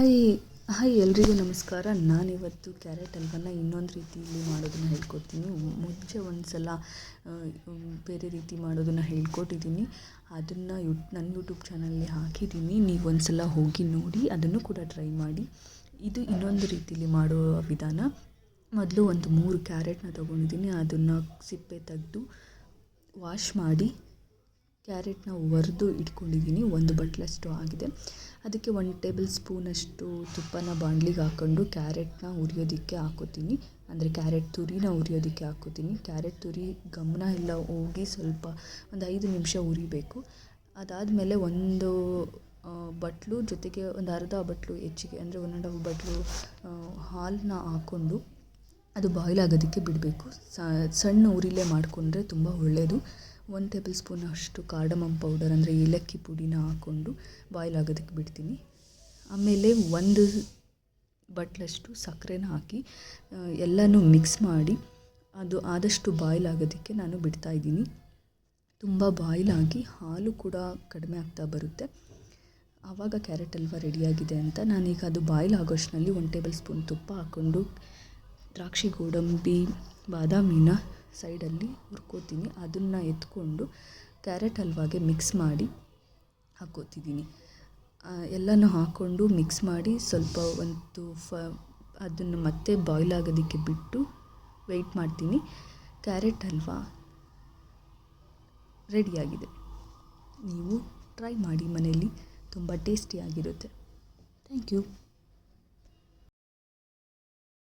Hi hi ಎಲ್ರಿಗೂ ನಮಸ್ಕಾರ. ನಾನಿವತ್ತು ಕ್ಯಾರೆಟ್ ಹಲ್ವನ ಇನ್ನೊಂದು ರೀತಿಯಲ್ಲಿ ಮಾಡೋದನ್ನು ಹೇಳ್ಕೊಡ್ತೀನಿ. ಮುಂಚೆ ಒಂದು ಸಲ ಬೇರೆ ರೀತಿ ಮಾಡೋದನ್ನು ಹೇಳ್ಕೊಟ್ಟಿದ್ದೀನಿ. ಅದನ್ನು ಯು ನನ್ನ ಯೂಟ್ಯೂಬ್ ಚಾನಲ್ಲಿ ಹಾಕಿದ್ದೀನಿ. ನೀವು ಒಂದು ಸಲ ಹೋಗಿ ನೋಡಿ, ಅದನ್ನು ಕೂಡ ಟ್ರೈ ಮಾಡಿ. ಇದು ಇನ್ನೊಂದು ರೀತಿಯಲ್ಲಿ ಮಾಡೋ ವಿಧಾನ. ಮೊದಲು ಒಂದು ಮೂರು ಕ್ಯಾರೆಟ್ನ ತೊಗೊಂಡಿದ್ದೀನಿ. ಅದನ್ನು ಸಿಪ್ಪೆ ತೆಗೆದು ವಾಶ್ ಮಾಡಿ ಕ್ಯಾರೆಟ್ನ ಒರೆದು ಇಟ್ಕೊಂಡಿದ್ದೀನಿ, ಒಂದು ಬಟ್ಲಷ್ಟು ಆಗಿದೆ. ಅದಕ್ಕೆ ಒಂದು ಟೇಬಲ್ ಸ್ಪೂನಷ್ಟು ತುಪ್ಪನ ಬಾಣ್ಲಿಗೆ ಹಾಕ್ಕೊಂಡು ಕ್ಯಾರೆಟ್ನ ಹುರಿಯೋದಕ್ಕೆ ಹಾಕ್ಕೋತೀನಿ ಅಂದರೆ ಕ್ಯಾರೆಟ್ ತುರಿನ ಹುರಿಯೋದಕ್ಕೆ ಹಾಕೋತೀನಿ. ಕ್ಯಾರೆಟ್ ತುರಿ ಗಮನ ಎಲ್ಲ ಹೋಗಿ ಸ್ವಲ್ಪ ಒಂದು ಐದು ನಿಮಿಷ ಹುರಿಬೇಕು ಅದಾದಮೇಲೆ ಒಂದು ಬಟ್ಲು ಜೊತೆಗೆ ಒಂದು ಅರ್ಧ ಬಟ್ಲು ಹೆಚ್ಚಿಗೆ, ಅಂದರೆ ಒನ್ ಆ್ಯಂಡ್ ಹಾಫ್ ಬಟ್ಲು ಹಾಲನ್ನ ಹಾಕ್ಕೊಂಡು ಅದು ಬಾಯ್ಲ್ ಆಗೋದಕ್ಕೆ ಬಿಡಬೇಕು. ಸಣ್ಣ ಉರಿಲೇ ಮಾಡಿಕೊಂಡ್ರೆ ತುಂಬ ಒಳ್ಳೆಯದು ಒಂದು ಟೇಬಲ್ ಸ್ಪೂನ್ ಅಷ್ಟು ಕಾರ್ಡಮಮ್ ಪೌಡರ್ ಅಂದರೆ ಏಲಕ್ಕಿ ಪುಡಿನ ಹಾಕ್ಕೊಂಡು ಬಾಯ್ಲ್ ಆಗೋದಕ್ಕೆ ಬಿಡ್ತೀನಿ. ಆಮೇಲೆ ಒಂದು ಬಟ್ಲಷ್ಟು ಸಕ್ಕರೆನ ಹಾಕಿ ಎಲ್ಲನೂ ಮಿಕ್ಸ್ ಮಾಡಿ, ಅದು ಆದಷ್ಟು ಬಾಯ್ಲ್ ಆಗೋದಕ್ಕೆ ನಾನು ಬಿಡ್ತಾಯಿದ್ದೀನಿ ತುಂಬ ಬಾಯ್ಲ್ ಆಗಿ ಹಾಲು ಕೂಡ ಕಡಿಮೆ ಆಗ್ತಾ ಬರುತ್ತೆ. ಆವಾಗ ಕ್ಯಾರೆಟ್ ಹಲ್ವ ರೆಡಿಯಾಗಿದೆ ಅಂತ ನಾನೀಗ ಅದು ಬಾಯ್ಲ್ ಆಗೋಷ್ಟಿನಲ್ಲಿ ಒಂದು ಟೇಬಲ್ ಸ್ಪೂನ್ ತುಪ್ಪ ಹಾಕ್ಕೊಂಡು ದ್ರಾಕ್ಷಿ, ಗೋಡಂಬಿ, ಬಾದಾಮಿನ ಸೈಡಲ್ಲಿ ಹುರ್ಕೋತೀನಿ. ಅದನ್ನು ಎತ್ಕೊಂಡು ಕ್ಯಾರೆಟ್ ಹಲ್ವಾಗೆ ಮಿಕ್ಸ್ ಮಾಡಿ ಹಾಕ್ಕೋತಿದ್ದೀನಿ ಎಲ್ಲನೂ ಹಾಕ್ಕೊಂಡು ಮಿಕ್ಸ್ ಮಾಡಿ ಸ್ವಲ್ಪ ಒಂದು ಫ, ಅದನ್ನು ಮತ್ತೆ ಬಾಯ್ಲ್ ಆಗೋದಕ್ಕೆ ಬಿಟ್ಟು ವೆಯ್ಟ್ ಮಾಡ್ತೀನಿ. ಕ್ಯಾರೆಟ್ ಹಲ್ವಾ ರೆಡಿಯಾಗಿದೆ ನೀವು ಟ್ರೈ ಮಾಡಿ ಮನೆಯಲ್ಲಿ. ತುಂಬ ಟೇಸ್ಟಿಯಾಗಿರುತ್ತೆ ಥ್ಯಾಂಕ್ ಯು